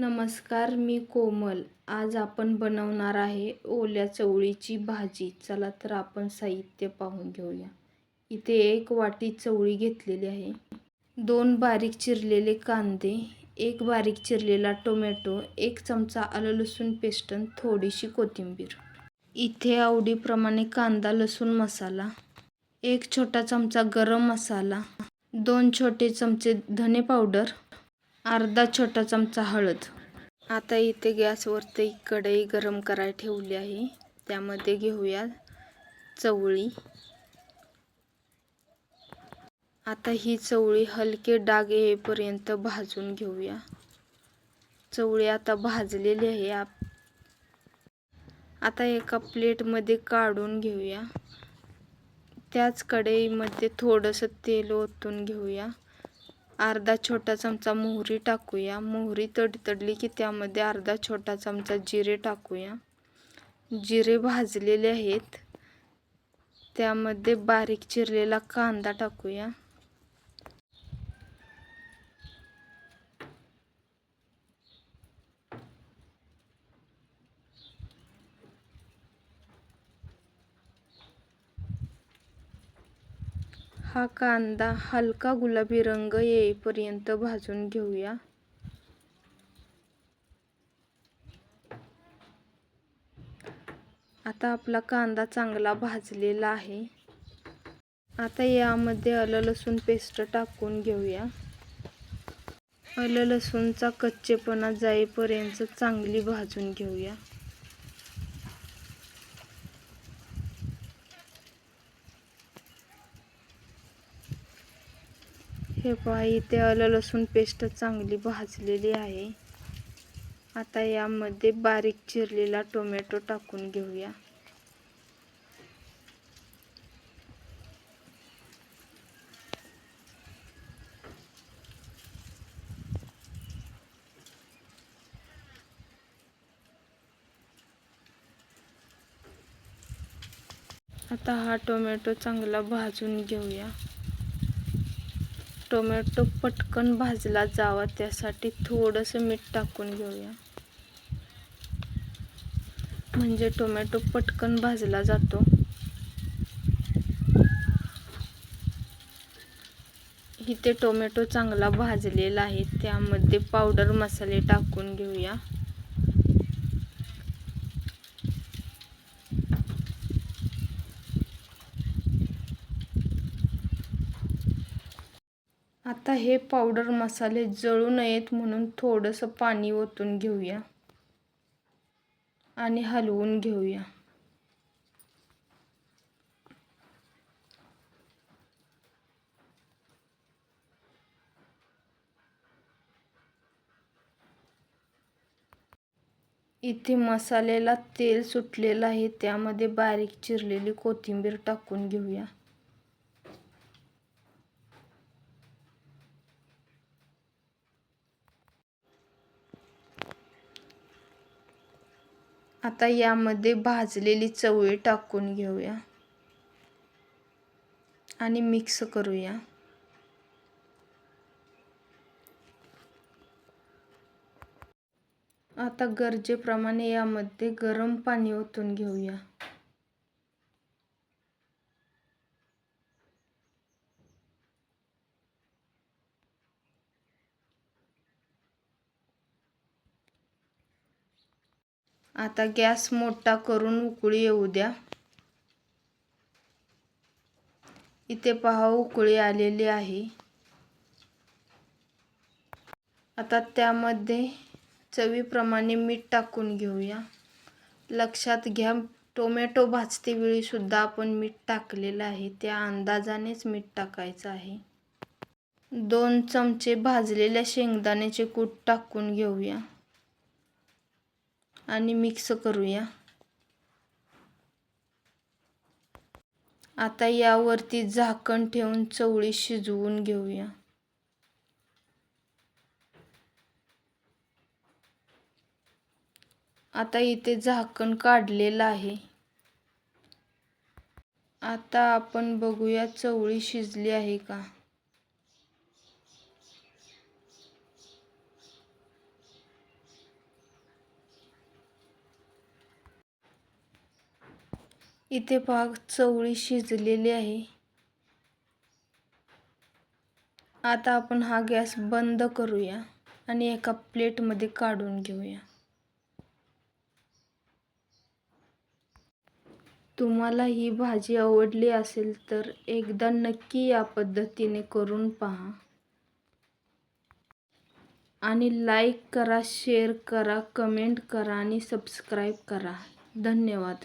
नमस्कार मी कोमल. आज आपण बनवणार आहे ओल्या चवळीची भाजी. चला तर आपण साहित्य पाहून घेऊया. इथे एक वाटी चवळी घेतलेली आहे. दोन बारीक चिरलेले कांदे एक बारीक चिरलेला टोमॅटो एक चमचा आलं लसूण पेस्ट थोडीशी कोथिंबीर. इथे आवडीप्रमाणे कांदा लसूण मसाला एक छोटा चमचा गरम मसाला दोन छोटे चमचे धने पावडर अर्धा छोटा चमचा हळद. आता इथे गॅसवरती कढई गरम करायला ठेवली आहे. त्यामध्ये घेऊया चवळी. आता ही चवळी हलके डाग येईपर्यंत भाजून घेऊया. चवळी आता भाजलेली आहे. आप आता एका प्लेटमध्ये काढून घेऊया. त्याच कढईमध्ये थोडंसं तेल ओतून घेऊया. अर्धा छोटा चमचा मोहरी टाकूया. मोहरी तडतडली की त्यामध्ये अर्धा छोटा चमचा जिरे टाकूया. जिरे भाजलेले आहेत. त्यामध्ये बारीक चिरलेला कांदा टाकूया. हा कांदा हलका गुलाबी रंग येईपर्यंत भाजून घेऊया. आता आपला कांदा चांगला भाजलेला आहे. आता यामध्ये आलं लसूण पेस्ट टाकून घेऊया. आलं लसूणचा कच्चेपणा जाईपर्यंत चांगली भाजून घेऊया. हे पहा इथे आलं लसूण पेस्ट चांगली भाजलेली आहे. आता यामध्ये बारीक चिरलेला टोमॅटो टाकून घेऊया. आता हा टोमॅटो चांगला भाजून घेऊया. टोमॅटो पटकन भाजला जावा त्यासाठी थोडंसं मीठ टाकून घेऊया. म्हणजे टोमॅटो पटकन भाजला जातो. इथे टोमॅटो चांगला भाजलेला आहे त्यामध्ये पावडर मसाले टाकून घेऊया. आता हे पावडर मसाले जळू नयेत म्हणून थोडंसं पाणी ओतून घेऊया. आणि हलवून घेऊया. इथे मसाल्याला तेल सुटलेलं आहे त्यामध्ये बारीक चिरलेली कोथिंबीर टाकून घेऊया. आता यामध्ये भाजलेली चवळी टाकून घेऊया. आणि मिक्स करूया. आता गरजेप्रमाणे यामध्ये गरम पाणी ओतून घेऊया. आता गॅस मोठा करून उकळी येऊ द्या. इथे पहा उकळी आलेली आहे. आता त्यामध्ये चवीप्रमाणे मीठ टाकून घेऊया. लक्षात घ्या टोमॅटो भाजते वेळीसुद्धा आपण मीठ टाकलेलं आहे. त्या अंदाजानेच मीठ टाकायचं आहे. दोन चमचे भाजलेल्या शेंगदाण्याचे कूट टाकून घेऊया. आणि मिक्स करूया. आता यावरती झाकण ठेवून चवळी शिजवून घेऊया. आता इथे झाकण काढलेलं आहे. आता आपण बघूया चवळी शिजली आहे का? इथे पाक चवळी शिजलेली आहे. आता आपण हा गॅस बंद करूया आणि एका प्लेटमध्ये काढून घेऊया. तुम्हाला ही भाजी आवडली असेल तर एकदा नक्की या पद्धतीने करून पहा. आणि लाईक करा शेअर करा कमेंट करा आणि सबस्क्राईब करा. धन्यवाद.